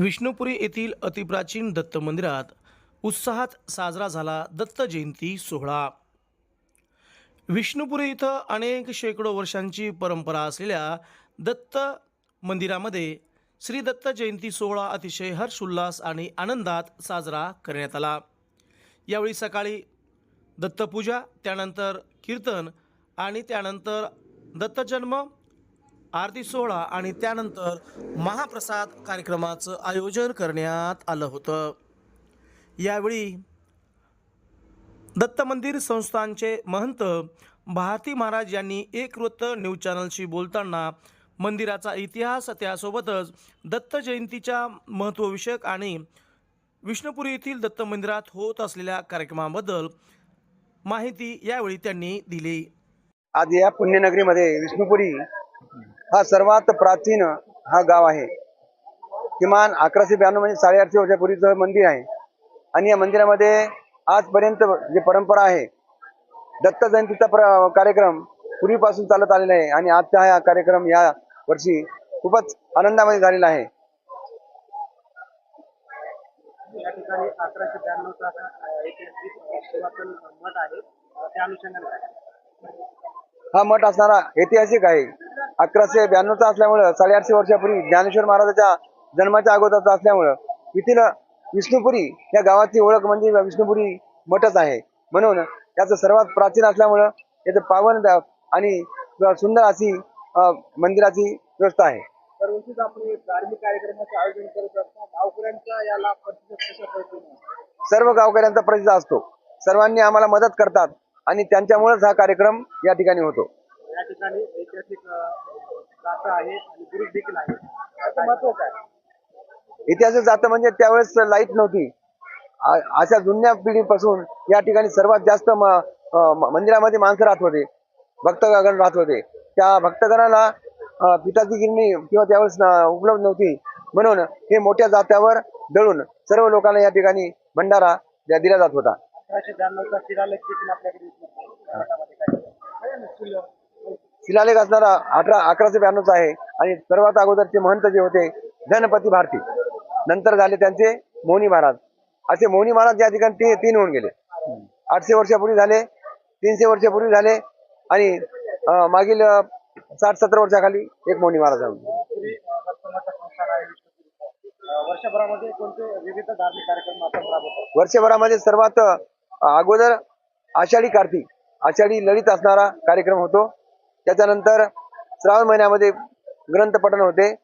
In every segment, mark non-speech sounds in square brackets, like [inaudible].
विष्णुपुरी येथील अतिप्राचीन दत्त मंदिरात उत्साहात साजरा झाला दत्त जयंती सोहळा. विष्णुपुरी इथं अनेक शेकडो वर्षांची परंपरा असलेल्या दत्त मंदिरामध्ये श्री दत्त जयंती सोहळा अतिशय हर्षोल्लास आणि आनंदात साजरा करण्यात आला. यावेळी सकाळी दत्तपूजा त्यानंतर कीर्तन आणि त्यानंतर दत्तजन्म आरती सोहळा आणि त्यानंतर महाप्रसाद कार्यक्रमाचं आयोजन करण्यात आलं होतं. यावेळी दत्त मंदिर संस्थानचे महंत भारती महाराज यांनी एक वृत्त न्यूज चॅनलशी बोलताना मंदिराचा इतिहास त्यासोबतच दत्त जयंतीच्या महत्त्वविषयक आणि विष्णुपुरी येथील दत्त मंदिरात होत असलेल्या कार्यक्रमाबद्दल माहिती यावेळी त्यांनी दिली. आज या पुण्यनगरीमध्ये विष्णुपुरी हा सर्वात प्राचीन हा गाव आहे. किमान अकराशे ब्याण्णव म्हणजे साडेआठशे वर्षापूर्वीचं मंदिर आहे. आणि या मंदिरामध्ये आजपर्यंत जे परंपरा आहे दत्त जयंतीचा प्र कार्यक्रम पूर्वीपासून चालत आलेला आहे. आणि आजचा हा कार्यक्रम या वर्षी खूपच आनंदामध्ये झालेला आहे. या ठिकाणी अकराशे ब्याण्णवचा ऐतिहासिक पुरातन मठ आहे. त्या अनुषंगाने काय? हा मठ असणारा ऐतिहासिक आहे. अकराशे ब्याण्णवचा असल्यामुळं साडेआठशे वर्षापूर्वी ज्ञानेश्वर महाराजाच्या जन्माच्या अगोदरचा असल्यामुळं येथील विष्णुपुरी या गावाची ओळख म्हणजे विष्णुपुरी मठच आहे. म्हणून याचं सर्वात प्राचीन असल्यामुळं याचं पावन आणि सुंदर अशी मंदिराची व्यवस्था आहे. दरवर्षीच आपण धार्मिक कार्यक्रमाचं आयोजन करत असतो गावकऱ्यांचा याला प्रतिसाद कशा पद्धतीने आहे? सर्व गावकऱ्यांचा प्रतिसाद असतो. सर्वांनी आम्हाला मदत करतात आणि त्यांच्यामुळेच हा कार्यक्रम या ठिकाणी होतो. या ठिकाणी ऐतिहासिक गाथा आहे आणि देखील आहे. त्याचं महत्त्व काय इतिहासात जातं म्हणजे त्यावेळेस लाइट नव्हती. अशा जुन्या पिढीपासून या ठिकाणी सर्वात जास्त मंदिरामध्ये माणसं राहत होते. भक्तगण राहत होते. त्या भक्तगणाला पिठाची गिरणी किंवा त्यावेळेस उपलब्ध नव्हती. म्हणून हे मोठ्या जात्यावर दळून सर्व लोकांना या ठिकाणी भंडारा दिला जात होता. शिलालेख असणारा अठरा अकराशे ब्याण्णवचा आहे. आणि सर्वात अगोदरचे महंत जे होते धनपती भारती. नंतर झाले त्यांचे मोहनी महाराज. असे मोहनी महाराज या ठिकाणी ते तीन होऊन गेले. आठशे वर्षापूर्वी झाले तीनशे वर्षापूर्वी झाले आणि मागील साठ सत्तर वर्षाखाली एक मोहनी महाराज. अं, वर्षभरामध्ये कोणते विविध धार्मिक कार्यक्रम वर्षभरामध्ये सर्वात अगोदर आषाढी कार्तिक आषाढी ललित असणारा कार्यक्रम होतो. त्याच्यानंतर श्रावण महिन्यामध्ये ग्रंथ पठण होते.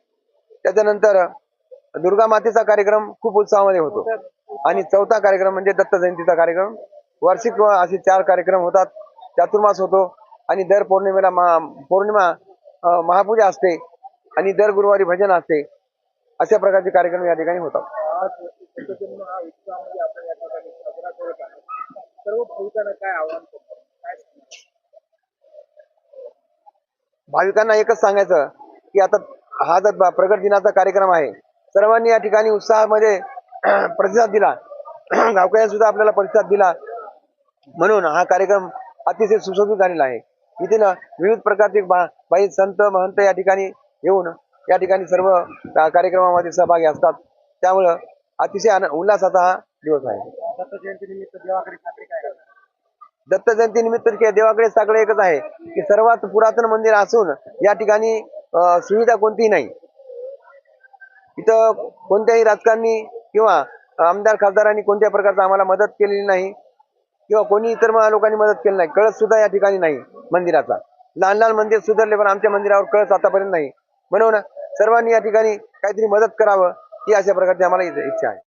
त्याच्यानंतर दुर्गा मातेचा कार्यक्रम खूप उत्साहामध्ये होतो. आणि चौथा कार्यक्रम म्हणजे दत्त जयंतीचा कार्यक्रम. वार्षिक असे चार कार्यक्रम होतात. चातुर्मास होतो आणि दर पौर्णिमेला महा पौर्णिमा महापूजा असते आणि दर गुरुवारी भजन असते. अशा प्रकारचे कार्यक्रम या ठिकाणी होतात. काय दत्तजन्म हा उत्सवामध्ये आपण या ठिकाणी साजरा करत आहोत सर्व भाविकांना काय आव्हान करतो काय सांगणार? भाविकांना एकच सांगायचं की आता हा जर प्रगट दिनाचा कार्यक्रम आहे सर्वांनी या ठिकाणी उत्साहामध्ये [clears throat] प्रतिसाद दिला. [clears throat] गावकऱ्यांनी सुद्धा आपल्याला प्रतिसाद दिला. म्हणून हा कार्यक्रम अतिशय सुशोभित झालेला आहे. इथे ना विविध प्रकारचे बा- बाई संत महंत या ठिकाणी येऊन या ठिकाणी सर्व कार्यक्रमामध्ये सहभागी असतात. त्यामुळं अतिशय उल्हासाचा हा दिवस आहे. दत्त जयंतीनिमित्त देवाकडे सगळं एकच आहे की सर्वात पुरातन मंदिर असून या ठिकाणी सुविधा कोणतीही नाही. इथं कोणत्याही राजकारणी किंवा आमदार खासदारांनी कोणत्या प्रकारचं आम्हाला मदत केलेली नाही किंवा कोणी इतर लोकांनी मदत केली नाही. कळस सुद्धा या ठिकाणी नाही मंदिराचा. लहान लहान मंदिर सुधारले पण आमच्या मंदिरावर कळस आतापर्यंत नाही. म्हणून सर्वांनी या ठिकाणी काहीतरी मदत करावं ही अशा प्रकारची आम्हाला इच्छा आहे.